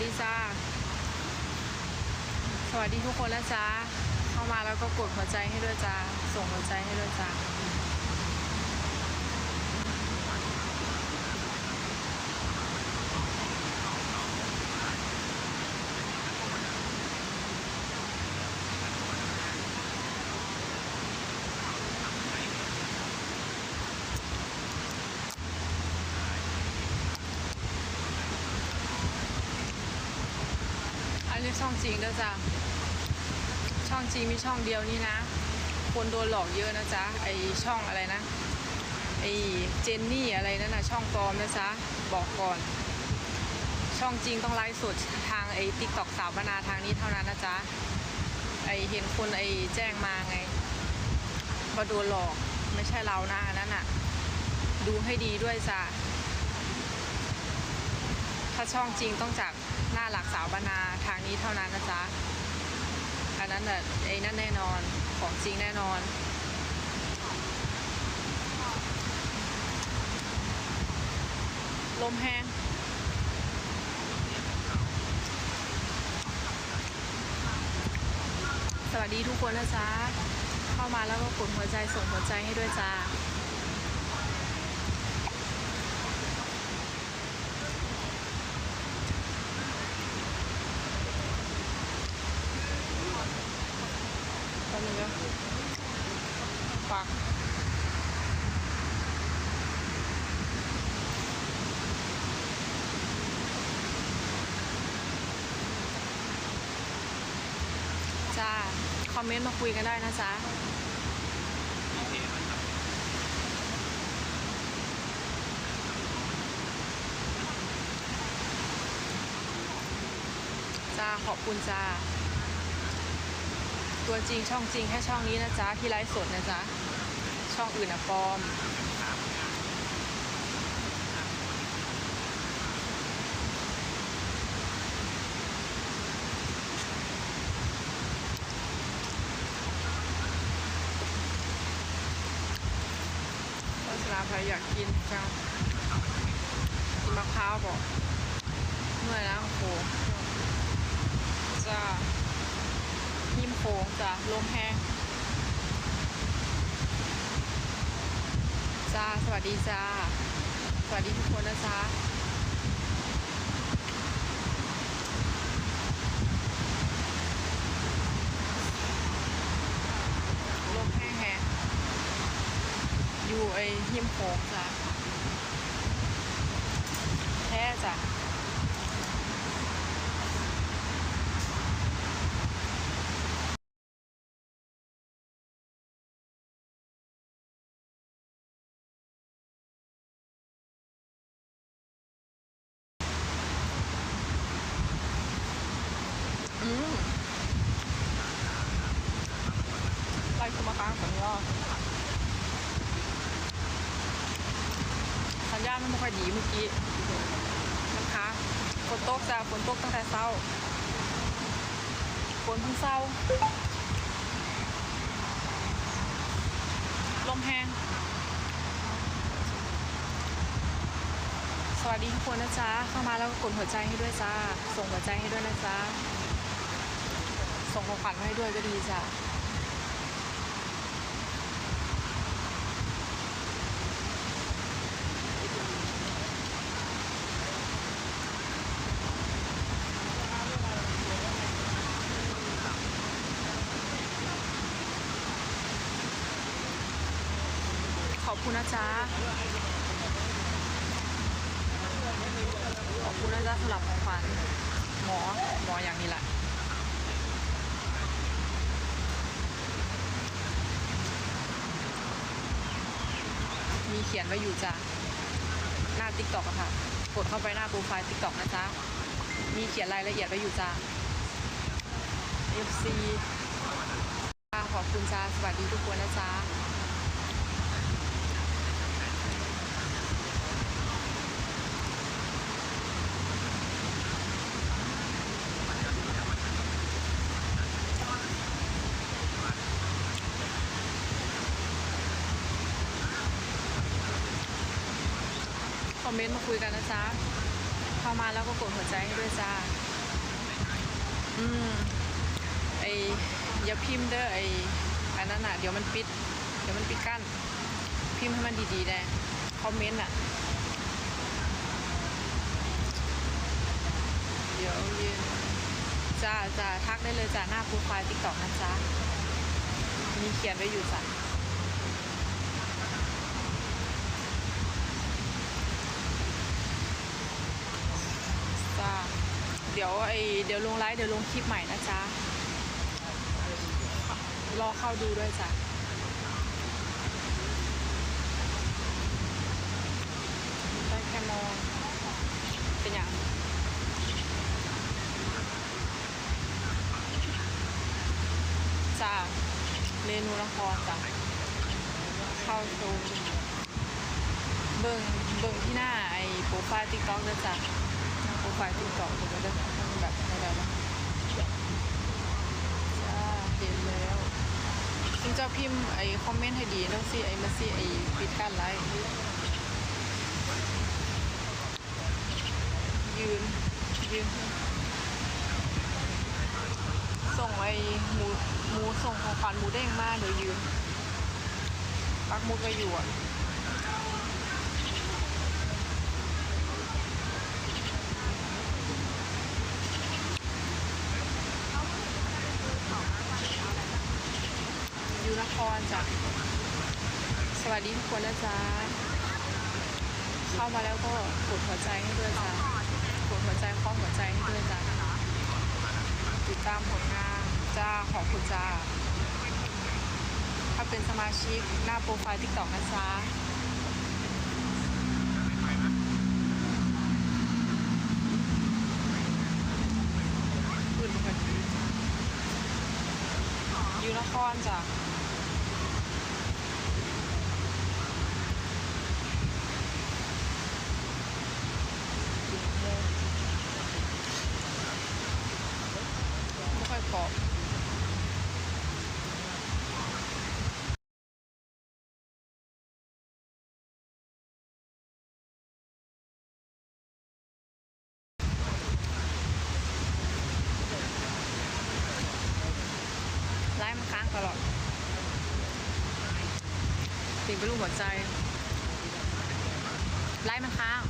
ดีจ้า สวัสดีทุกคนนะจ้าเข้ามาแล้วก็กดหัวใจให้ด้วยจ้า ส่งหัวใจให้ด้วยจ้า ช่องจริงเด้อจ้ะช่องจริงมีช่องเดียวนี่นะ คนโดนหลอกเยอะนะจ๊ะไอช่องอะไรนะไอเจนนี่อะไรนั่นนะช่องปลอมนะจ๊ะบอกก่อน ช่องจริงต้องไลฟ์สดทางไอติ๊กตอกสาวบนาทางนี้เท่านั้นนะจ๊ะไอเห็นคนไอแจ้งมาไงว่าโดนหลอกไม่ใช่เรานะอันนั้นอะ ดูให้ดีด้วยจ้ะถ้าช่องจริงต้องจาก หน้าหลักสาวบรรณาทางนี้เท่านั้นนะจ๊ะอันนั้นน่ะไอ้นั่นแน่นอนของจริงแน่นอน ลมแห้งสวัสดีทุกคนนะจ๊ะ เข้ามาแล้วก็กดหัวใจส่งหัวใจให้ด้วยจ้า แป๊บนึงนะปักจ้า ค อมเมนต์มาคุยกันได้นะจ๊ะจ้าขอบคุณจ้าตัวจริงช่องจริงแค่ช่องนี้นะจ๊ะที่ไลฟ์สดนะจ๊ะช่องอื่นอะปลอม โฆษณาใครอยากกินจังกินมะพร้าวบอกเมื่อยแล้วโอ้จ้าหิมโขงจ้ะลมแห้งจ้าสวัสดีจ้า สวัสดีทุกคนนะจ๊ะ ลมแห้งแฮงอยู่ ไอ้หิมโขงจ้ะแท้จ้ะอืมไล่ขึ้นมาค้างแบบนี้อะสั ญญาณมันไม่ค่อยดีเมื่อกี้มันค้างฝนตกจ้ะฝนตกตั้งแต่เช้าฝนเพิ่งเช้าลมแห้งสวัสดีทุกคนนะจ๊ะเข้ามาแล้วก็กดหัวใจให้ด้วยจ้า ส่งหัวใจให้ด้วยนะจ๊ะ ส่งของขวัญมาให้ด้วยก็ดีจ้ะ คุณนะจ๊ะ ขอบคุณนะจ๊ะสำหรับของขวัญหมอหมออย่างนี้แหละมีเขียนไว้อยู่จ้ะหน้าติ๊กต็อกอะค่ะ กดเข้าไปหน้าโปรไฟล์ติ๊กต็อกนะจ๊ะ มีเขียนรายละเอียดไว้อยู่จ้ะ FC ขอบคุณจ้าสวัสดีทุกคนนะจ๊ะ อมเมนต์มาคุยกันนะจ๊ะเข้ามาแล้วก็กดหัวใจให้ด้วยจ้าอืมไออย่าพิมพ์เด้อไออันนั้นอะเดี๋ยวมันปิด เดี๋ยวมันปิดกั้น พิมพ์ให้มันดีๆได้คอมเมนต์อะเดี๋ยวย็นจ้าจ้าทักได้เลยจ้าหน้าโปรไฟล์ติ๊กต็อกนะจ๊ะมีเขียนไว้อยู่จ้ะจ้า เดี๋ยวไอเดี๋ยวลงไลฟ์เดี๋ยวลงคลิปใหม่นะจ๊ะ รอเข้าดูด้วยจ้ะได้แค่มองเป็นอย่างจาเรนูนครจ้ะเข้าชมเบิ่งเบิ่งที่หน้าไอ้โปรไฟล์ติ๊กต็อกด้วยจ้ะ หน้าโปรไฟติ๊กต็อกมันจะมันแบบอะไรวะจ้าเห็นแล้วซึ่งเจ้าพิมพ์ไอ้คอมเมนต์ให้ดีแล้วสิไอ้มาสิไอ้ปิดกั้นไลฟ์ยืนยืนส่งไอ้หมูหมูส่งของขวัญหมูเด้งมากเดี๋ยวยืนปักหมุดไว้อยู่อะ อยู่นค รจ้ะสวัสดีทุกคนนะจ๊ะเข้ามาแล้วก็กดหัวใจให้ด้วยจ้ะกดหัวใจเคาะหัวใจให้ด้วยจ้ะติดตามผลงานจ้าขอบคุณจ้าถ้าเป็นสมาชิกหน้าโปรไฟล์ติ๊กต็อกนะจ๊ะขึ้นกันอยู่นครจ้ะไม่ค่อย กรอบไล่มันค้างตลอดติดไปรูปหัวใจไล่มันค้าง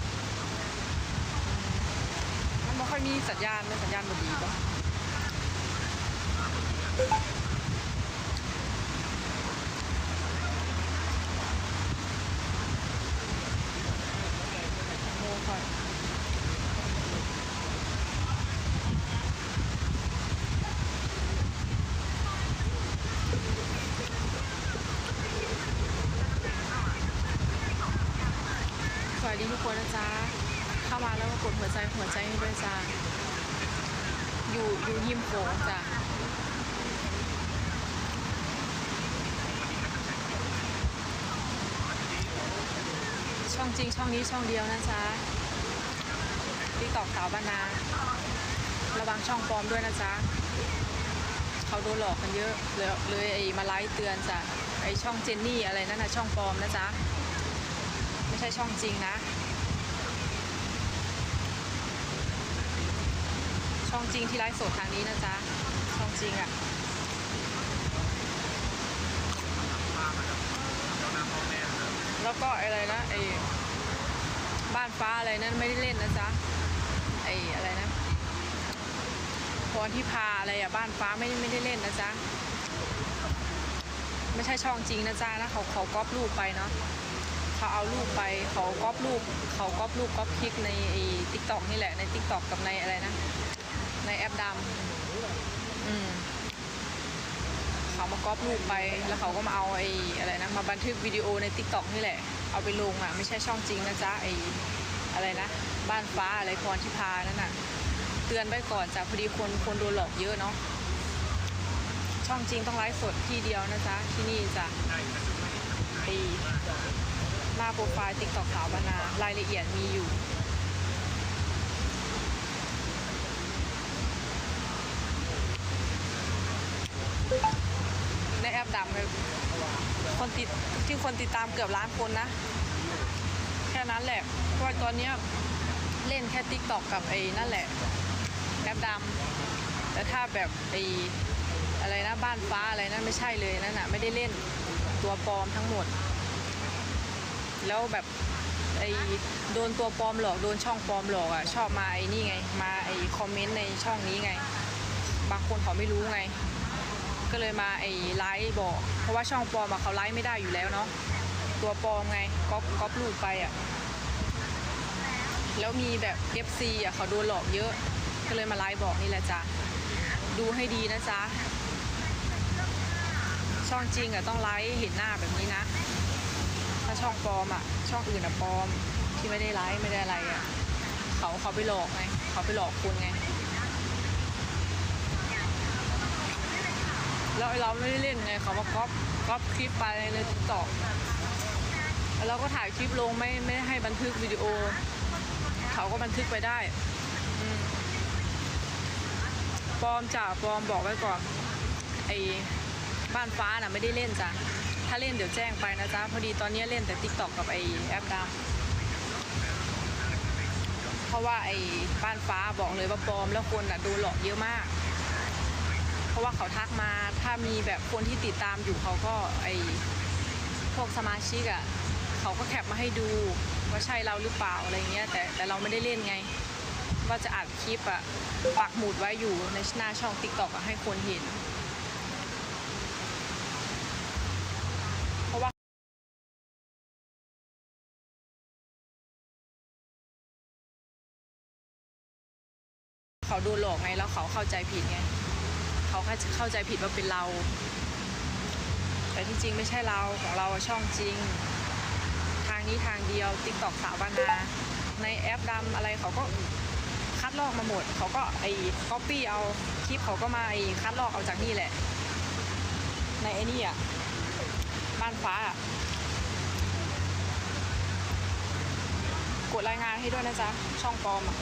มันไม่ค่อยมีสัญญาณเลยสัญญาณบดีป่ะ สวัสดีทุกคนนะจ๊ะ เข้ามาแล้วก็กดหัวใจหัวใจให้ด้วยจ้าอยู่อยู่ยิมโขงจ้ะ ช่องจริงช่องนี้ช่องเดียวนะจ๊ะติ๊กตอกสาวบ้านนา ระวังช่องปลอมด้วยนะจ๊ะเขาโดนหลอกกันเยอะเลยเลยไอ้มาไลฟ์เตือนจ้ะไอ้ช่องเจนนี่อะไรนั่นนะช่องปลอมนะจ๊ะไม่ใช่ช่องจริงนะ ช่องจริงที่ไลฟ์สดทางนี้นะจ๊ะช่องจริงอะ่ะ แล้วก็อะไรนะไอ้บ้านฟ้าอะไรนั้นไม่ได้เล่นนะจ๊ะไอ้อะไรนะพรที่พาอะไรอะบ้านฟ้าไม่ไม่ได้เล่นนะจ๊ะไม่ใช่ช่องจริงนะจ๊ะนะเขาเขาก๊อปรูปไปเนาะเขาเอารูปไปเขาก๊อปรูปเขาก๊อปรูปก๊อปคลิกในไอ้ทิกตอกนี่แหละในทิกตอกกับในอะไรนะในแอปดำอืม เขามาก๊อปรูปไป แล้วเขาก็มาเอาไอ้อะไรนะมาบันทึกวิดีโอในทิกตอกนี่แหละ เอาไปลงอะไม่ใช่ช่องจริงนะจ๊ะไอ้อะไรนะ บ้านฟ้าอะไรพรทิพานั่นน่ะเตือนไว้ก่อนจ้ะพอดีคนคนโดนหลอกเยอะเนาะช่องจริงต้องไลฟ์สดที่เดียวนะจ๊ะที่นี่จ้ะไอ้หน้าโปรไฟล์ติ๊กต็อกสาวบานา รายละเอียดมีอยู่ ในแอปดำเลย คนติดที่คนติดตามเกือบล้านคนนะ แค่นั้นแหละเพราะว่าตอนเนี้ยเล่นแค่ติ๊กตอกกับไอ้นั่นแหละแอปดำแต่ถ้าแบบไอ้อะไรนะบ้านฟ้าอะไรนะไม่ใช่เลยนั่นน่ะไม่ได้เล่นตัวปลอมทั้งหมด แล้วแบบไอโดนตัวปลอมหลอกโดนช่องปลอมหลอกอะชอบมาไอ้นี่ไง มาไอ้คอมเมนต์ในช่องนี้ไง บางคนเขาไม่รู้ไง ก็เลยมาไอ้ไลฟ์บอก เพราะว่าช่องปลอมอะเขาไลฟ์ไม่ได้อยู่แล้วเนาะตัวปลอมไงก๊อปก๊อปรูปไปอะแล้วมีแบบ FC อะเขาโดนหลอกเยอะ ก็เลยมาไลฟ์บอกนี่แหละจ้ะดูให้ดีนะจ๊ะช่องจริงอะต้องไลฟ์เห็นหน้าแบบนี้นะ ถ้าช่องปลอมอะ ช่องอื่นอะปลอมที่ไม่ได้ไลฟ์ไม่ได้อะไรอะเขาเขาไปหลอกไงเขาไปหลอกคุณไง แล้วไอเราไม่ได้เล่นไงเขามาก๊อปก๊อปคลิปไปในติ๊กต็อกแล้วเราก็ถ่ายคลิปลงไม่ไม่ให้บันทึกวิดีโอ เขาก็บันทึกไปได้ปลอมจ้ะปลอมบอกไว้ก่อนไอ้บ้านฟ้าน่ะไม่ได้เล่นจ้ะถ้าเล่นเดี๋ยวแจ้งไปนะจ๊ะพอดีตอนนี้เล่นแต่ติ๊กต็อกกับไอ้แอปดำเพราะว่าไอ้บ้านฟ้าบอกเลยว่าปลอมแล้วคนอะโดนหลอกเยอะมาก เพราะว่าเขาทักมาถ้ามีแบบคนที่ติดตามอยู่เขาก็ไอพวกสมาชิกอะ่ะเขาก็แคปมาให้ดูว่าใช่เราหรือเปล่าอะไรเงี้ยแต่แต่เราไม่ได้เล่นไง ว่าจะอัดคลิปอะ่ะปักหมุดไว้อยู่ในหน้าช่อง t ิ k t o k อะให้คนเห็น เพราะว่าเขาโดนหลอกไงแล้วเขาเข้าใจผิดไง เขาเข้าใจผิดว่าเป็นเรา แต่ที่จริงไม่ใช่เราของเราช่องจริง ทางนี้ทางเดียวติ๊กตอกสาวบานาในแอปดำอะไรเขาก็คัดลอกมาหมด เขาก็ไอ้ก๊อปปี้เอาคลิปเขาก็มาไอ้คัดลอกเอาจากนี่แหละ ในไอ้นี่อะบ้านฟ้าอะกดรายงานให้ด้วยนะจ๊ะ ช่องปลอมอะ